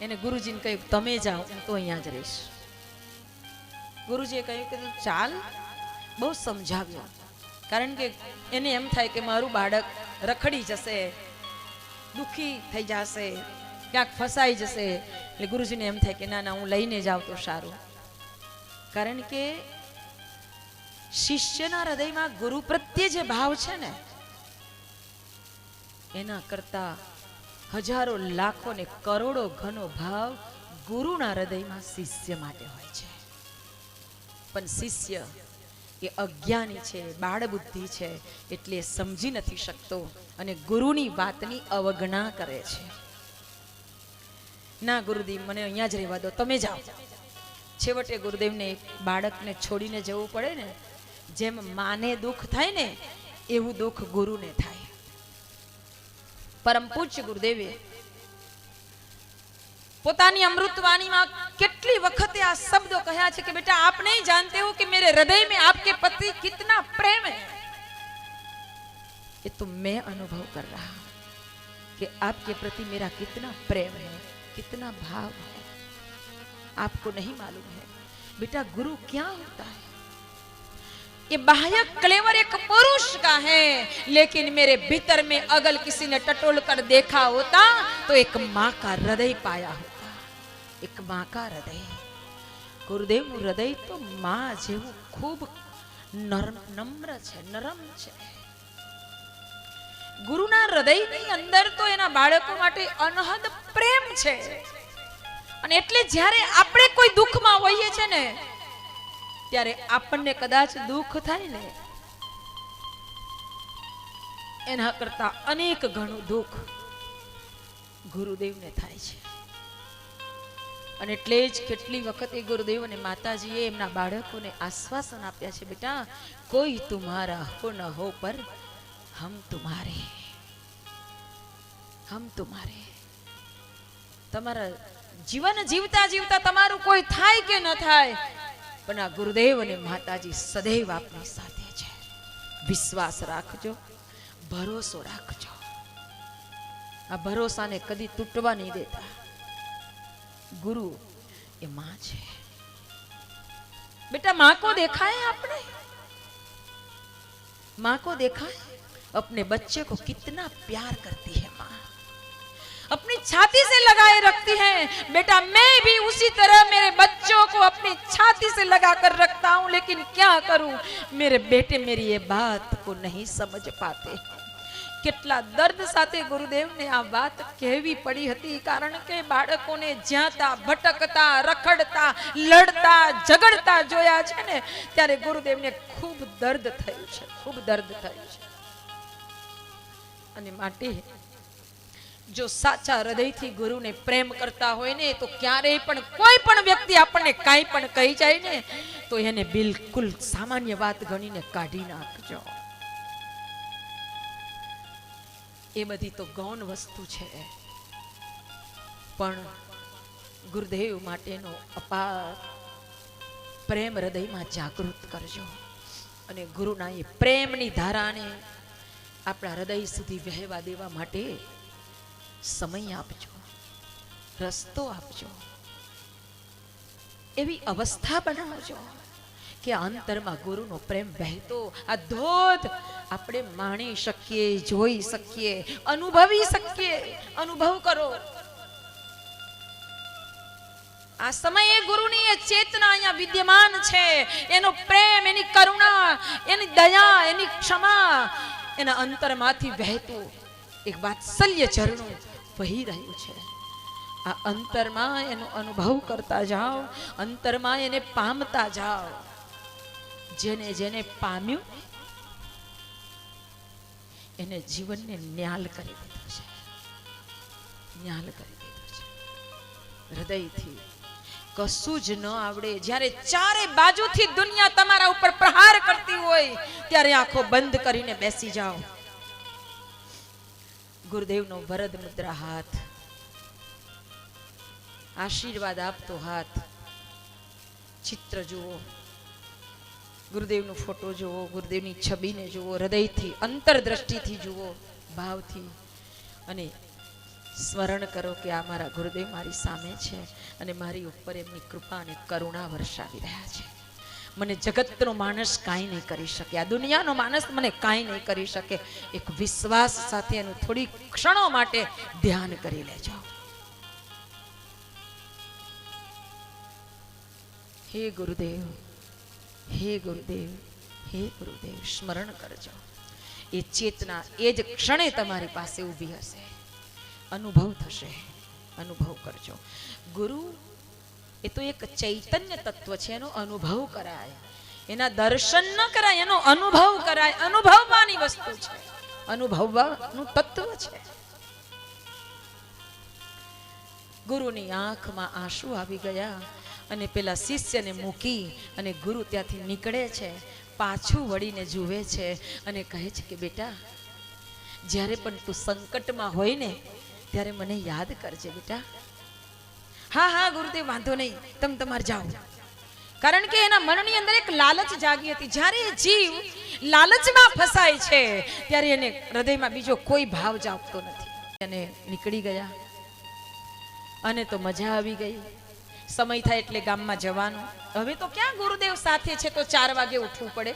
એને ગુરુજીને કહ્યું, તમે જાઓ, હું તો અહીંયા જ રહીશ. ગુરુજીએ કહ્યું કે, ચાલ. બહુ સમજાવ્યો. કારણ કે એને એમ થાય કે મારું બાળક રખડી જશે, દુઃખી થઈ જશે, ક્યાંક ફસાઈ જશે. એટલે ગુરુજીને એમ થાય કે, ના ના, હું લઈને જાઉં તો સારું. કારણ કે શિષ્યના હૃદયમાં ગુરુ પ્રત્યે જે ભાવ છે ને, એના કરતા હજારો લાખો ને કરોડો ઘનો ભાવ ગુરુના હૃદયમાં શિષ્ય માટે હોય છે. પણ શિષ્ય એ અજ્ઞાની છે બાળ બુદ્ધિ છે, એટલે સમજી નથી શકતો અને ગુરુની વાતની અવગણા કરે છે. ના ગુરુદેવ, મને અહીંયા જ રહેવા દો, તમે જાઓ. છેવટે ગુરુદેવને બાળકને છોડીને જવું પડે ને, જેમ માને દુઃખ થાય ને, એવું દુઃખ ગુરુને થાય. પરમ પૂજ્ય ગુરુદેવે પોતાની અમૃતવાણીમાં કેટલી વખતે આ શબ્દો કહ્યા છે કે બેટા આપ નહીં જાનતે હો कि मेरे हृदय में आपके प्रति कितना प्रेम है ये तो मैं अनुभव कर रहा हूं कि आपके प्रति मेरा कितना प्रेम है कितना भाव है आपको नहीं मालूम है बेटा गुरु क्या होता है ये बाह्य क्लेवर एक पुरुष का है लेकिन मेरे भीतर में अगर किसी ने टटोल कर देखा होता तो एक माँ का हृदय पाया होता એક માँ કા હૃદય ગુરુદેવનું હૃદય તો માં જેવું ખૂબ નરમ નમ્ર છે નરમ છે ગુરુના હૃદયની અંદર તો એના બાળકો માટે અનહદ પ્રેમ છે અને એટલે જ્યારે આપણે કોઈ દુઃખમાં હોઈએ છે ને ત્યારે આપણને કદાચ દુઃખ થાય ને, એના કરતા અનેક ઘણું દુઃખ ગુરુદેવને થાય છે. અને એટલે જ કેટલી વખત ગુરુદેવ અને માતાજીએ એમના બાળકોને આશ્વાસન આપ્યા છે, બેટા, કોઈ તુમ્હારા હો ન હો પર હમ તુમારે હમ તુમારે તમારા જીવન જીવતા જીવતા તમારું કોઈ થાય કે ન થાય પણ આ ગુરુદેવ અને માતાજી સદૈવ આપની સાથે છે વિશ્વાસ રાખજો ભરોસો રાખજો આ ભરોસાને કદી તૂટવા નહીં દેતા गुरु ये माँ है बेटा माँ को देखा है आपने माँ को देखा है अपने बच्चे को कितना प्यार करती है माँ अपनी छाती से लगाए रखती है बेटा मैं भी उसी तरह मेरे बच्चों को अपनी छाती से लगा कर रखता हूं लेकिन क्या करूं मेरे बेटे मेरी ये बात को नहीं समझ पाते કેટલા દર્દ સાથે ગુરુદેવને આ વાત કહેવી પડી હતી કારણ કે બાળકોને જ્યાંતા ભટકતા રખડતા લડતા ઝઘડતા જોયા છે ને ત્યારે ગુરુદેવને ખૂબ દર્દ થયું છે ખૂબ દર્દ થયું છે અને માટે જો સાચા હૃદયથી ગુરુને પ્રેમ કરતા હોય ને, તો ક્યારેય પણ કોઈ પણ વ્યક્તિ આપણને કાંઈ પણ કહી જાય ને, તો એને બિલકુલ સામાન્ય વાત ગણીને કાઢી નાખજો. એ બધી તો ગૌણ વસ્તુ છે. પણ ગુરુદેવ માટેનો અપાર પ્રેમ હૃદયમાં જાગૃત કરજો. અને ગુરુના એ પ્રેમની ધારાને આપણા હૃદય સુધી વહેવા દેવા માટે સમય આપજો, રસ્તો આપજો, એવી અવસ્થા બનાવજો કે અંતરમાં ગુરુનો પ્રેમ વહેતો, આ ધોધ આપણે માણી શકીએ, જોઈ શકીએ, અનુભવી શકીએ, અનુભવ કરો. આ સમયે ગુરુની એ ચેતના અહીંયા વિદ્યમાન છે. એનો પ્રેમ, એની કરુણા, એની દયા, એની ક્ષમા એના અંતરમાંથી વહેતું. એક વાત્સલ્ય ઝરણું વહી રહ્યું છે. આ અંતરમાં એનો અનુભવ કરતા જાઓ, અંતરમાં એને પામતા જાઓ. જેને જેને પામ્યું, એને જીવનને ન્યાલ કરી દીધો છે. ન્યાલ કરી દીધો છે. હૃદયથી કશું જ ન આવડે. જ્યારે ચારે બાજુથી દુનિયા તમારા ઉપર પ્રહાર કરતી હોય, ત્યારે આંખો બંધ કરીને બેસી જાઓ. ગુરુદેવનો વરદ મુદ્રા હાથ. આશીર્વાદ આપતો હાથ. ચિત્ર જુઓ. ગુરુદેવનો ફોટો જુઓ. ગુરુદેવની છબીને જુઓ. હૃદયથી, અંતરદ્રષ્ટિથી જુઓ. ભાવથી. અને સ્મરણ કરો કે આ મારા ગુરુદેવ મારી સામે છે અને મારી ઉપર એમની કૃપા અને કરુણા વરસાવી રહ્યા છે. મને જગતનો માણસ કાંઈ નહીં કરી શકે. આ દુનિયાનો માણસ મને કાંઈ નહીં કરી શકે. એક વિશ્વાસ સાથે એનું થોડી ક્ષણો માટે ધ્યાન કરી લેજો. હે ગુરુદેવ હે ગુરુદેવ હે ગુરુદેવ, સ્મરણ કરજો. એ ચેતના એ જ ક્ષણે તમારી પાસે ઊભી હશે. અનુભવ થશે. અનુભવ કરજો. ગુરુ એ તો એક ચૈતન્ય તત્વ છે, એનો અનુભવ કરાય. એના દર્શન ન કરાય, એનો અનુભવ કરાય. અનુભવવાની વસ્તુ છે. અનુભવવાનું તત્વ છે. ગુરુની આંખમાં આંસુ આવી ગયા અને પેલા શિષ્યને મૂકી અને ગુરુ ત્યાંથી નીકળે છે, પાછું વળીને જુએ છે અને કહે છે કે, બેટા, જ્યારે પણ તું સંકટમાં હોય ને, ત્યારે મને યાદ કરજે, બેટા. હા હા ગુરુદેવ વાંધો નહીં. તમે તમારે જાઓ. કારણ કે એના મનની અંદર એક લાલચ જાગી હતી. જ્યારે એ જીવ લાલચમાં ફસાય છે, ત્યારે એને હૃદયમાં બીજો કોઈ ભાવ જાગતો નથી. અને નીકળી ગયા. અને તો મજા આવી ગઈ. સમય થાય એટલે ગામમાં જવાનું. હવે તો ક્યાં ગુરુદેવ સાથે છે? તો ચાર વાગે ઉઠવું પડે.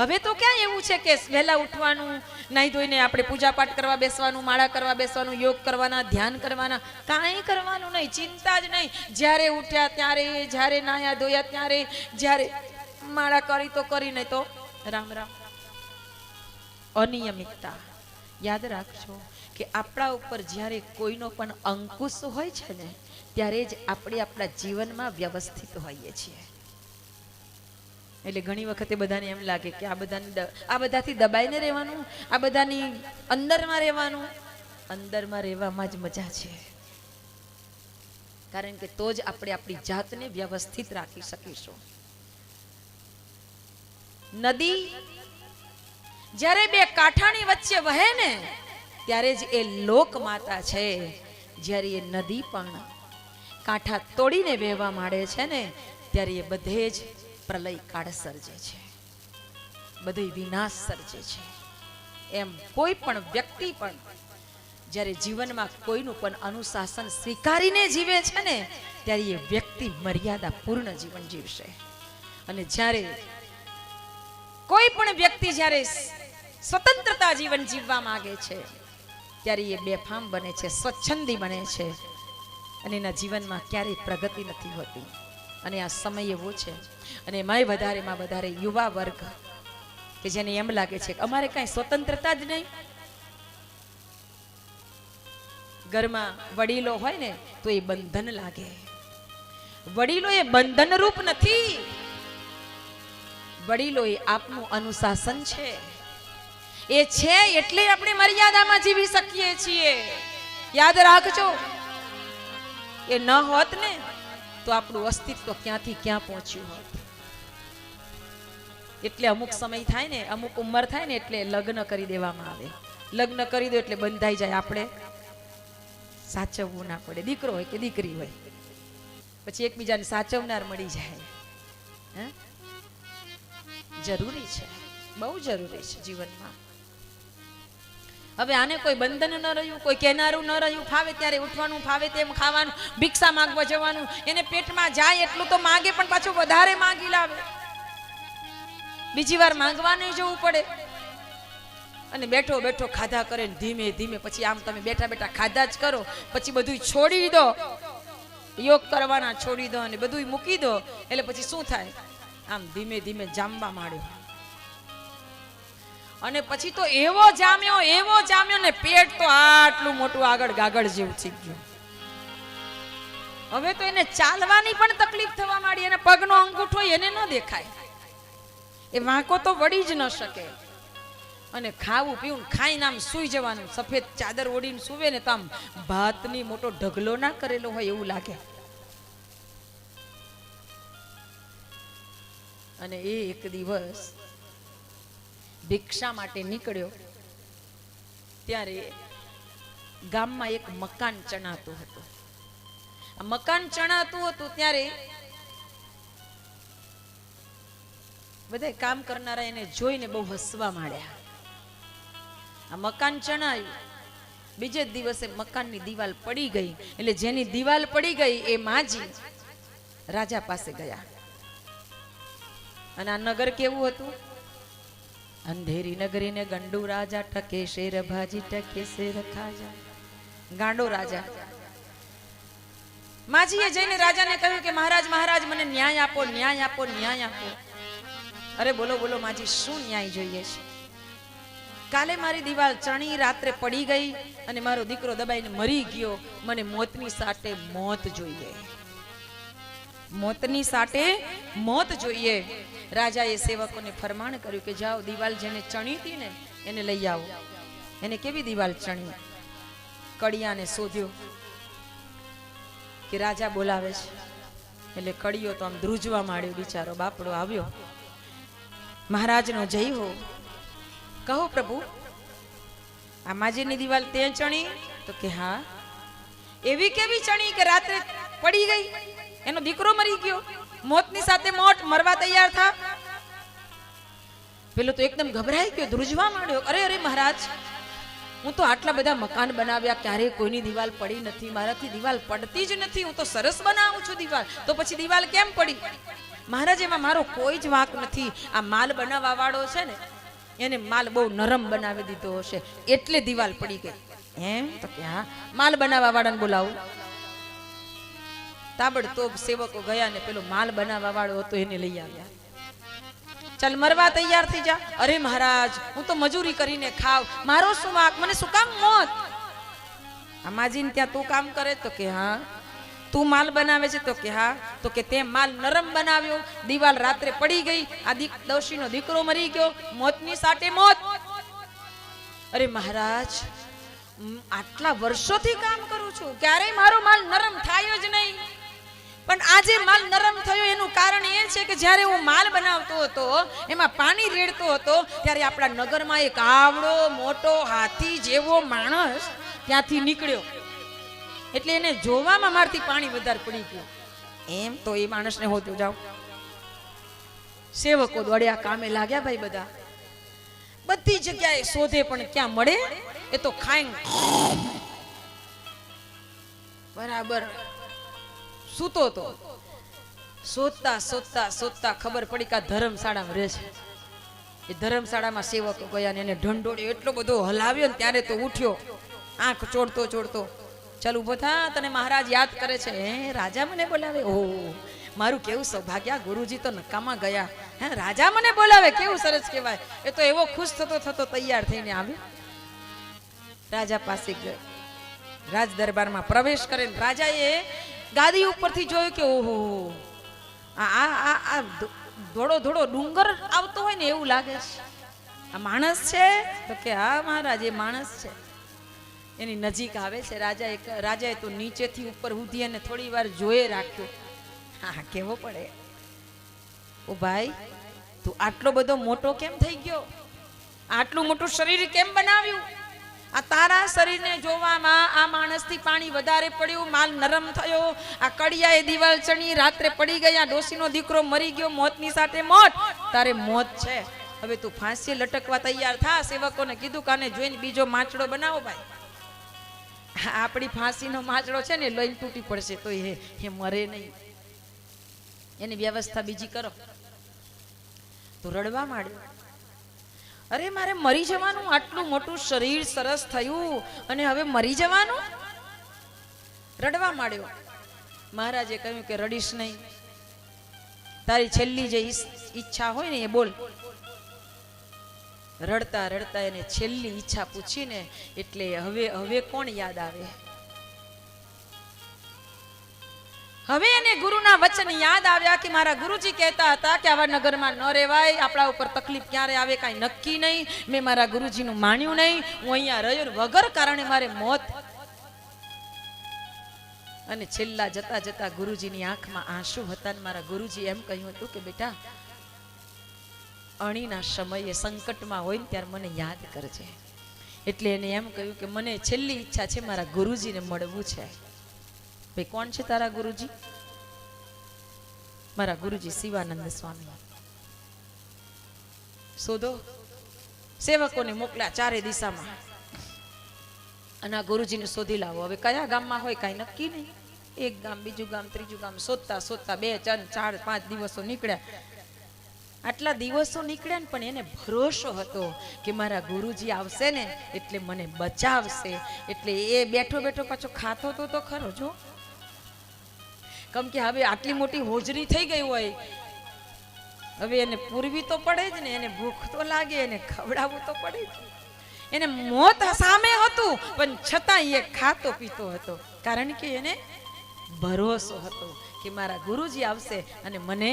હવે તો ક્યાં એવું છે કે વહેલા ઉઠવાનું, નાહી ધોઈને આપણે પૂજા પાઠ કરવા બેસવાનું, માળા કરવા બેસવાનું, યોગ કરવાના, ધ્યાન કરવાના, કાંઈ કરવાનું નહીં, ચિંતા જ નહીં. જ્યારે ઉઠ્યા ત્યારે, જ્યારે નાહ્યા, ધોયા ત્યારે, જ્યારે માળા કરી તો કરી, નહીં તો રામ રામ. અનિયમિતતા. યાદ રાખજો કે આપણા ઉપર જ્યારે કોઈનો પણ અંકુશ હોય છે ને, ત્યારે જ આપણે આપણા જીવનમાં વ્યવસ્થિત હોઈએ છીએ. એટલે ઘણી વખતે બધાને એમ લાગે કે આ બધાની આ બધાથી દબાઈને રહેવાનું, આ બધાની અંદરમાં રહેવાનું. અંદરમાં રહેવામાં જ મજા છે. કારણ કે તો જ આપણે આપણી જાતને વ્યવસ્થિત રાખી શકીશું. નદી જ્યારે બે કાંઠાની વચ્ચે વહે ને, ત્યારે જ એ લોક માતા છે. જ્યારે એ નદી પણ કાંઠા તોડીને વહેવા માંડે છે ને, ત્યારે એ બધે જ પ્રલય કાળ સર્જે છે. બધે વિનાશ સર્જે છે. એમ કોઈ પણ વ્યક્તિ પણ જ્યારે જીવનમાં કોઈનું પણ અનુશાસન સ્વીકારીને જીવે છે ને, ત્યારે એ વ્યક્તિ મર્યાદા પૂર્ણ જીવન જીવશે. અને જ્યારે કોઈ પણ વ્યક્તિ જ્યારે સ્વતંત્રતા જીવન જીવવા માંગે છે, ત્યારે એ બેફામ બને છે, સ્વચ્છંદી બને છે. અને એના જીવનમાં ક્યારેય પ્રગતિ નથી હોતી. અને આ સમય એવો છે. અને એમાંય વધારેમાં વધારે યુવા વર્ગ, કે જેને એમ લાગે છે કે અમારે કાંઈ સ્વતંત્રતા જ નહીં. ઘરમાં વડીલો હોય ને, તો એ બંધન લાગે. વડીલો એ બંધન રૂપ નથી. વડીલો એ આપનું અનુશાસન છે. એ છે એટલે આપણે મર્યાદામાં જીવી શકીએ છીએ. યાદ રાખજો. એ ન હોત ને તો આપણું અસ્તિત્વ ક્યાંથી ક્યાં પહોંચ્યું હોત એટલે અમુક સમય થાય ને, અમુક ઉંમર થાય ને એટલે લગ્ન કરી દેવામાં આવે. લગ્ન કરી દો એટલે બંધાઈ જાય આપણે. સાચવવું ના પડે. દીકરો હોય કે દીકરી હોય. પછી એકબીજાને સાચવનાર મળી જાય. જરૂરી છે. બહુ જરૂરી છે જીવનમાં. હવે આને કોઈ બંધન ન રહ્યું, કોઈ કહેનારું ન રહ્યું, ફાવે ત્યારે ઉઠવાનું, ફાવે તેમ ખાવાનું, ભિક્ષા માગવા જવાનું, એને પેટમાં જાય એટલું તો માંગે પણ પાછું વધારે માંગી લાવે. બીજી વાર માંગવા જવું પડે. અને બેઠો બેઠો ખાધા કરે ધીમે ધીમે, પછી આમ તમે બેઠા બેઠા ખાધા જ કરો, પછી બધું છોડી દો. યોગ કરવાના છોડી દો અને બધું મૂકી દો, એટલે પછી શું થાય? આમ ધીમે ધીમે જામવા માંડ્યો. અને પછી તો એવો જામ્યો એવો જામ્યો ને પેટ તો આટલું મોટું આગળ ગાગળ જેવું થઈ ગયું. હવે તો એને ચાલવાની પણ તકલીફ થવા માંડી અને પગનો અંગૂઠો એને ન દેખાય. એ વાંકો તો વળી જ ન શકે. અને ખાવું પીવું ખાઈને આમ સૂઈ જવાનું, સફેદ ચાદર ઓઢીને સૂવે ને તો આમ ભાતની મોટો ઢગલો ના કરેલો હોય એવું લાગે. અને એ એક દિવસ ભિક્ષા માટે નીકળ્યો, ત્યારે ગામમાં એક મકાન ચણાતું હતું. આ મકાન ચણાતું હતું ત્યારે બધા કામ કરનારા એને જોઈને બહુ હસવા માંડ્યા. આ મકાન ચણાયું. બીજે દિવસે મકાનની દિવાલ પડી ગઈ. એટલે જેની દિવાલ પડી ગઈ એ માજી રાજા પાસે ગયા. અને આ નગર કેવું હતું? અંધેરી નગરીને ગંડુ રાજા ટકે શેર ભાજી ટકે શેર ખાજા. ગાંડો રાજા. માજીએ જઈને રાજાને કહ્યું કે, મહારાજ મહારાજ, મને ન્યાય આપો ન્યાય આપો ન્યાય આપો. અરે, બોલો બોલો, માજી, શું ન્યાય જોઈએ છે? કાલે મારી દિવાલ ચણી, રાત્રે પડી ગઈ અને મારો દીકરો દબાઈને મરી ગયો. મને મોતની સાટે મોત જોઈએ. મોતની સાટે મોત જોઈએ. રાજાએ સેવકોને ફરમાણ કર્યું કે જાઓ, દિવાલ જેને ચણી હતી ને, એને લઈ આવો. એને કેવી દિવાલ ચણી? કડિયાને શોધ્યો કે રાજા બોલાવે છે. એટલે કડિયો તો આમ ધ્રુજવા માંડ્યો બિચારો, બાપડો આવ્યો. મહારાજનો જય હો. કહો પ્રભુ, આ માજીની દિવાલ તે ચણી? તો કે હા. એવી કેવી ચણી કે રાત્રે પડી ગઈ? એનો દીકરો મરી ગયો. મોતની સાથે મોત, મરવા તૈયાર થા. પેલો તો એકદમ ગભરાઈ ગયો, ધ્રુજવા માંડ્યો. અરે અરે, મહારાજ, હું તો આટલા બધા મકાન બનાવ્યા, ક્યારેય કોઈની દિવાલ પડી નથી, મારાથી દિવાલ પડતી જ નથી. હું તો સરસ બનાવું છું દિવાલ. તો પછી દિવાલ કેમ પડી? મહારાજ, એમાં મારો કોઈ જ વાંક નથી. આ માલ બનાવવા વાળો છે ને, એને માલ બહુ નરમ બનાવી દીધો હશે. એટલે દિવાલ પડી ગઈ. એમ? તો કે હા માલ બનાવવા વાળાને બોલાવું. તાબડતોબ સેવકો ગયા ને પેલો માલ બનાવવા વાળો હતો એને લઈ આવ્યા. ચાલ મરવા તૈયાર થઈ જા. અરે મહારાજ, હું તો મજૂરી કરીને ખાવ. મારો શું વાક? મને શું કામ મોત આમાજીને ત્યાં તું કામ કરે તો કે હા. તું માલ બનાવે છે તો કે હા. તો કે તે માલ નરમ બનાવ્યો. દિવાલ રાત્રે પડી ગઈ. આ દોશીનો દીકરો મરી ગયો. મોતની સાટે મોત. અરે મહારાજ આટલા વર્ષોથી કામ કરું છું. ક્યારેય મારો માલ નરમ થાય જ નહીં. પણ આજે માલ નરમ થયો એનું કારણ એ છે કે જ્યારે હું માલ બનાવતો હતો, એમાં પાણી રેડતો હતો, ત્યારે આપણા નગરમાં એક આવડો, મોટો, હાથી જેવો માણસ ત્યાંથી નીકળ્યો. એટલે એને જોવામાં મારથી પાણી વધારે પડી ગયું. એમ તો એ માણસને હોતું જાઓ. સેવકો દોડ્યા, કામે લાગ્યા ભાઈ બધા. બધી જગ્યાએ શોધે પણ ક્યાં મળે, એ તો ખાઈ બરાબર. સૂતો તો. શોધતા શોધતા શોધતા ખબર પડી કે ધર્મશાળામાં રહે છે. એ ધર્મશાળામાં સેવકો ગયા ને એને ઢંઢોળ્યો, એટલો બધો હલાવ્યો ને ત્યારે તો ઉઠ્યો. આંખ ચોડતો ચોડતો. ચાલ ઊભો થા, તને મહારાજ યાદ કરે છે. હે, રાજા મને બોલાવે? ઓ મારું કેવું સૌભાગ્ય ગુરુજી તો નકામાં ગયા. હે, રાજા મને બોલાવે? કેવું સરસ કહેવાય. એ તો એવો ખુશ થતો થતો તૈયાર થઈને આવ્યો. રાજા પાસે ગયો. રાજ દરબારમાં પ્રવેશ કરીને રાજાએ ગાદી ઉપરથી જોયું કે ઓહો, આ આ આ ધોળો ધોળો ડુંગર આવતો હોય ને એવું લાગે છે. આ માણસ છે? તો કે હા મહારાજ, એ માણસ છે. એની નજીક આવે છે. રાજા એક રાજાએ તો નીચેથી ઉપર ઉધી અને થોડી વાર જોયે રાખ્યો. હા, કેવો પડે. ઓ ભાઈ, તું આટલો બધો મોટો કેમ થઈ ગયો? આટલું મોટું શરીર કેમ બનાવ્યું? આ તારા શરીરને જોવામાં આ માણસથી પાણી વધારે પડ્યું, માલ નરમ થયો. આ કડિયાએ દિવાલ ચણી, રાત્રે પડી ગયા ડોસીનો દીકરો મરી ગયો, મોતની સાથે મોત. તારે મોત છે. હવે તું ફાંસી લટકવા તૈયાર થા, સેવકોને કીધું કાને જોઈને બીજો માચડો બનાવો ભાઈ. આપણી ફાંસીનો માચડો છે ને લઈને તૂટી પડશે તો એ એ મરે નહીં. એની વ્યવસ્થા બીજી કરો. તું રડવા માંડ્યો અરે, મારે મરી જવાનું આટલું મોટું શરીર સરસ થયું અને હવે મરી જવાનું? રડવા માંડ્યો. મહારાજે કહ્યું કે રડીશ નહીં. તારી છેલ્લી જે ઈચ્છા હોય ને એ બોલ. રડતા રડતા એને છેલ્લી ઈચ્છા પૂછીને એટલે હવે હવે કોણ યાદ આવે? હવે એને ગુરુના વચન યાદ આવ્યા કે મારા ગુરુજી કહેતા હતા કે આવા નગરમાં ન રહેવાય, આપણા ઉપર તકલીફ ક્યારે આવે કાંઈ નક્કી નહીં, મેં મારા ગુરુજીનું માન્યું નહીં, હું અહીંયા રહ્યો વગર કારણે મારે મોત. અને છેલ્લા જતા જતા ગુરુજીની આંખમાં આંસુ હતા ને મારા ગુરુજી એમ કહ્યું હતું કે બેટા, અણીના સમયે સંકટમાં હોય ને ત્યારે મને યાદ કરજે. એટલે એને એમ કહ્યું કે મને છેલ્લી ઈચ્છા છે મારા ગુરુજીને મળવું છે. ભાઈ કોણ છે તારા ગુરુજી? મારા ગુરુજી શિવાનંદ સ્વામી. શોધો. સેવકોને મોકલ્યા ચારે દિશામાં. અને આ ગુરુજીને શોધી લાવો. હવે કયા ગામમાં હોય, કાંઈ નક્કી નહીં. એક ગામ, બીજું ગામ, ત્રીજું ગામ, શોધતા શોધતા બે, ચાર ચાર, પાંચ દિવસો નીકળ્યા. આટલા દિવસો નીકળ્યા ને પણ એને ભરોસો હતો કે મારા ગુરુજી આવશે ને એટલે મને બચાવશે. એટલે એ બેઠો બેઠો પાછો ખાતો તો તો ખરો, જો. કેમ કે હવે આટલી મોટી હોજરી થઈ ગઈ હોય. હવે એને પૂરવી તો પડે જ ને, એને ભૂખ તો લાગે, એને ખવડાવવું તો પડે જ. એને મોત સામે હતું, પણ છતાં એ ખાતો પીતો હતો. કારણ કે એને ભરોસો હતો કે મારા ગુરુજી આવશે અને મને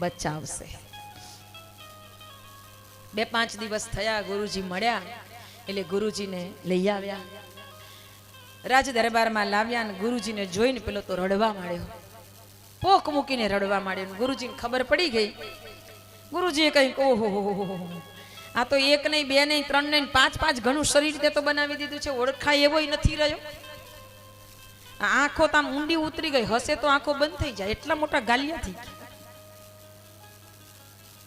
બચાવશે. બે પાંચ દિવસ થયા ગુરુજી મળ્યા, એટલે ગુરુજીને લઈ આવ્યા. રાજ દરબારમાં લાવ્યા અને ગુરુજીને જોઈને પેલો તો રડવા માંડ્યો. પોક મૂકીને રડવા માંડ્યો ગુરુજીને ખબર પડી ગઈ. ગુરુજીએ કહ્યું ઓહો, હો હો. આ તો એક નહીં, બે નહીં, ત્રણ નહીં, પાંચ પાંચ ઘણું શરીર તે તો બનાવી દીધું છે, ઓળખાય એવો નથી રહ્યો. આંખો તામ ઊંડી ઉતરી ગઈ, હશે તો આંખો બંધ થઈ જાય, એટલા મોટા ગાલિયા થઈ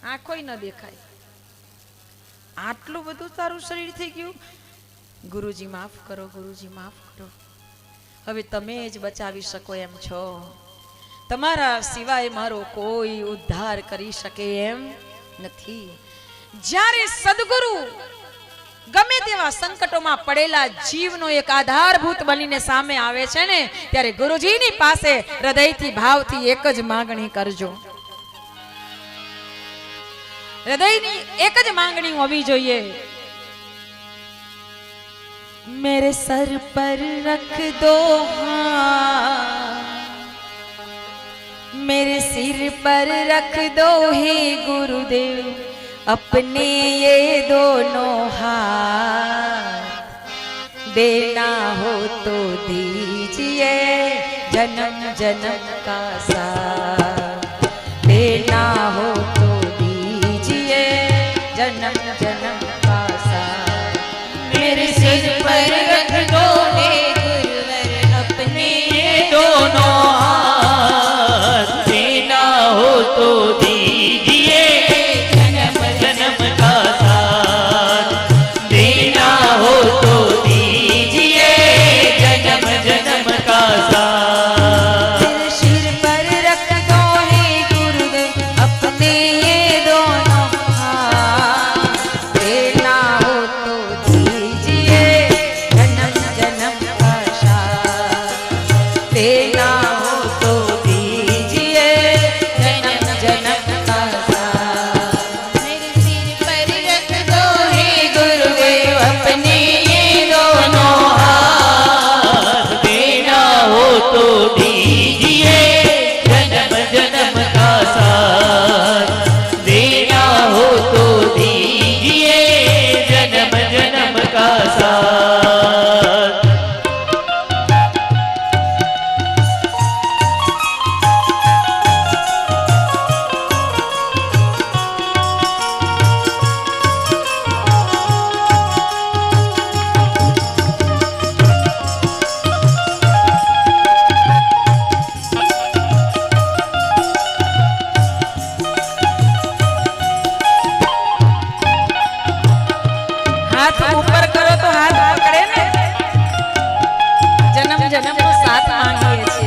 આંખોય ન દેખાય. આટલું બધું તારું શરીર થઈ ગયું? ગુરુજી માફ કરો, ગુરુજી માફ કરો. હવે તમે જ બચાવી શકો એમ છો. તમારા સિવાય મારો કોઈ ઉદ્ધાર કરી શકે એમ નથી. જ્યારે સદગુરુ ગમે તેવા સંકટોમાં પડેલા જીવનો એક આધારભૂત બનીને સામે આવે છે ને, ત્યારે ગુરુજીની પાસે હૃદયથી, ભાવથી એક જ માંગણી કરજો. હૃદયની એક જ માંગણી હોવી જોઈએ. મેરે સર પર રખ દો हाथ मेरे सिर पर रख दो हे गुरुदेव अपने ये दोनों हाथ देना हो तो दीजिए जन्म जन्म का साथ નો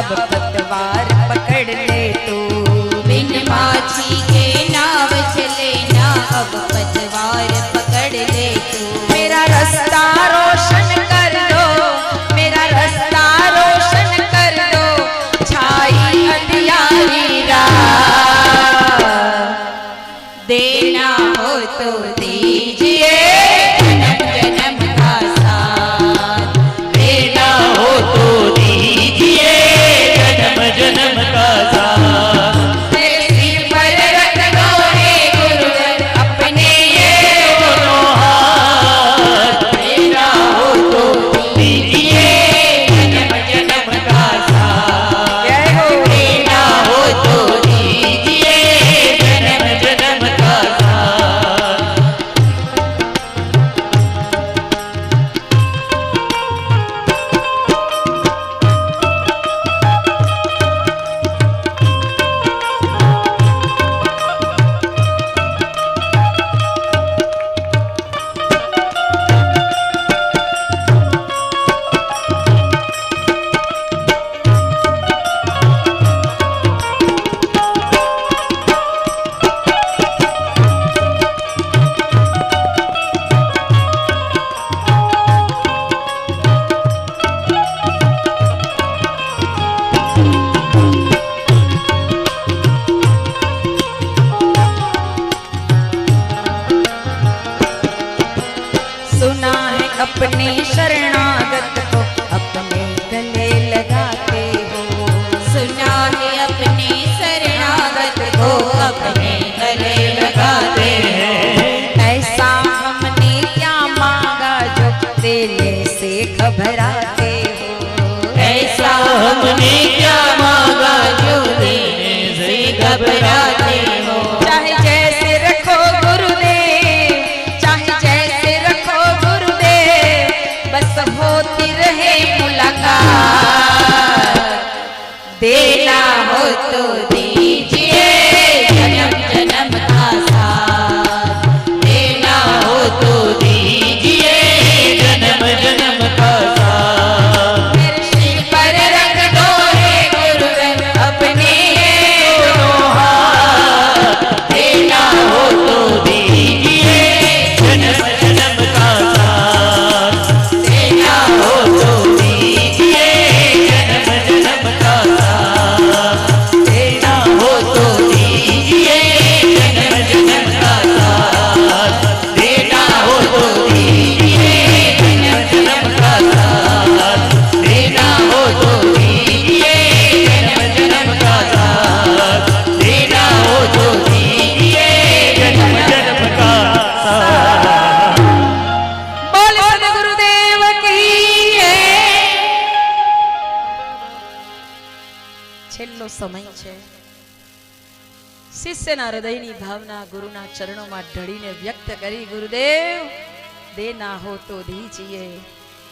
अब पतवार पकड़ ले तू बिन माछी के नाव चले ना अब अपने शरणागत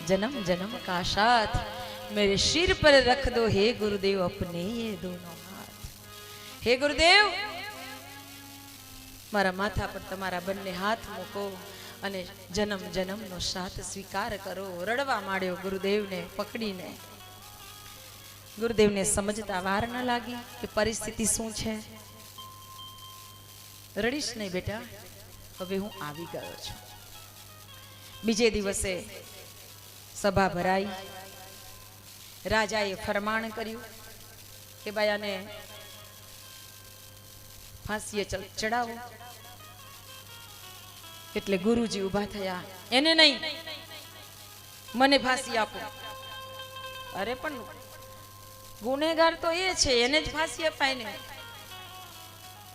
जन्म जन्म का साथ मेरे सिर पर रख दो हे गुरुदेव अपने ये दोनों हाथ હે ગુરુદેવ મારા માથા પર તમારા બંને હાથ મૂકો અને જન્મ જન્મનો સાથ સ્વીકાર કરો રડવા માંડ્યો ગુરુદેવને પકડીને ગુરુદેવને સમજતા વાર ન લાગી કે પરિસ્થિતિ શું છે રડીશ નહીં બેટા હવે હું આવી ગયો છું બીજે દિવસે સભા ભરાઈ રાજાએ ફરમાણ કર્યું કે ભાઈ આને ફાંસીએ ચડાવો. એટલે ગુરુજી ઊભા થયા. એને નહીં, મને ફાંસી આપો. અરે પણ ગુનેગાર તો એ છે, એને જ ફાંસી અપાય ને.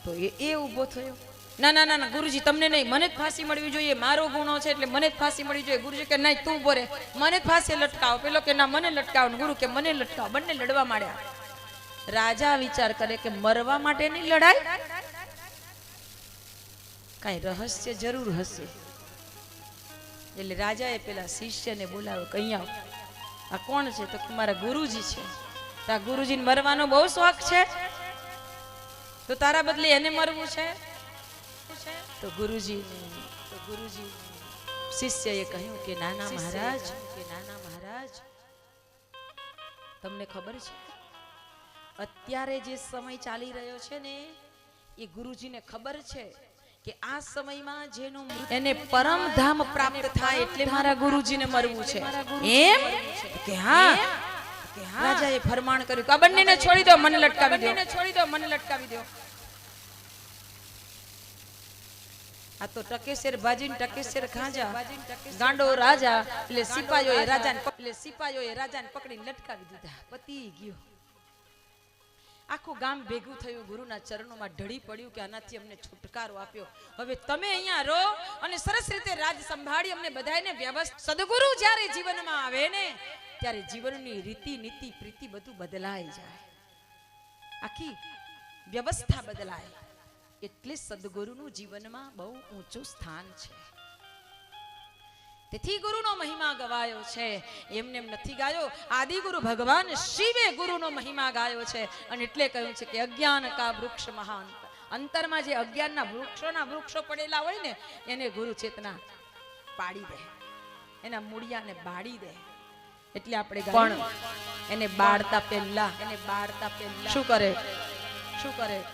તો એ ઊભો થયો. ના ના ના ગુરુજી, તમને નહીં. મને જ ફાંસી મળવી જોઈએ. મારો ગુનો છે એટલે મને જ ફાંસી મળવી જોઈએ. ગુરુજી કે નહીં, તું બોરે મને જ ફાંસી લટકાવો. પેલો કે ના, મને લટકાવો ગુરુ કે મને લટકાવો. બંને લડવા માંડ્યા. રાજા વિચાર કરે કે મરવા માટેની લડાઈ કઈ રહસ્ય જરૂર હશે. એટલે રાજાએ પેલા શિષ્યને બોલાવ્યો કે આવ આવો. આ કોણ છે? તો મારા ગુરુજી છે. તો આ ગુરુજીને મરવાનો બહુ શોખ છે? તો તારા બદલે એને મરવું છે? તો ગુરુજી તો ગુરુજી શિષ્યએ કહ્યું કે નાના મહારાજ કે નાના મહારાજ તમને ખબર છે? અત્યારે જે સમય ચાલી રહ્યો છે ને એ ગુરુજીને ખબર છે કે આ સમયમાં જેનું એને એને પરમધામ પ્રાપ્ત થાય એટલે મારા ગુરુજીને મરવું છે. એમ? કે હા? કે હા? રાજાએ ફરમાન કર્યું કે આ બંનેને છોડી દો મને લટકાવી દો. છોડી દો મને લટકાવી દો. આ તો ટકેસર ભાજીને ટકેસર ખાજા. ગાંડો રાજા, એટલે સિપાહીઓએ રાજાને પક- એટલે સિપાહીઓએ રાજાને પકડીને લટકાવી દીધા. પતી ગયો. આખું ગામ ભેગું થયું. ગુરુના ચરણોમાં ઢળી પડ્યું કે આનાથી અમને છુટકારો આપ્યો. હવે તમે અહીંયા રહો અને સરસ રીતે રાજ સંભાળી અમને બધાને વ્યવસ્થિત. સદગુરુ જ્યારે જીવનમાં આવે ને, ત્યારે જીવનની રીતિ, નીતિ, પ્રીતિ બધું બદલાઈ જાય. આખી વ્યવસ્થા બદલાય. એટલે સદગુરુનું જીવનમાં બહુ ઊંચું સ્થાન છે. તેથી ગુરુનો મહિમા ગવાયો છે. એમને એમ નથી ગાયો આદિગુરુ ભગવાન શિવે ગુરુનો મહિમા ગાયો છે. અને એટલે કહ્યું છે કે અજ્ઞાન કા વૃક્ષ મહાન. અંતરમાં જે અજ્ઞાનના વૃક્ષોના વૃક્ષો પડેલા હોય ને એને ગુરુ ચેતના પાડી દે. એના મૂળિયાને બાળી દે. એટલે આપણે પણ એને બાળતા પહેલા એને બાળતા પહેલા શું કરે? શું કરે?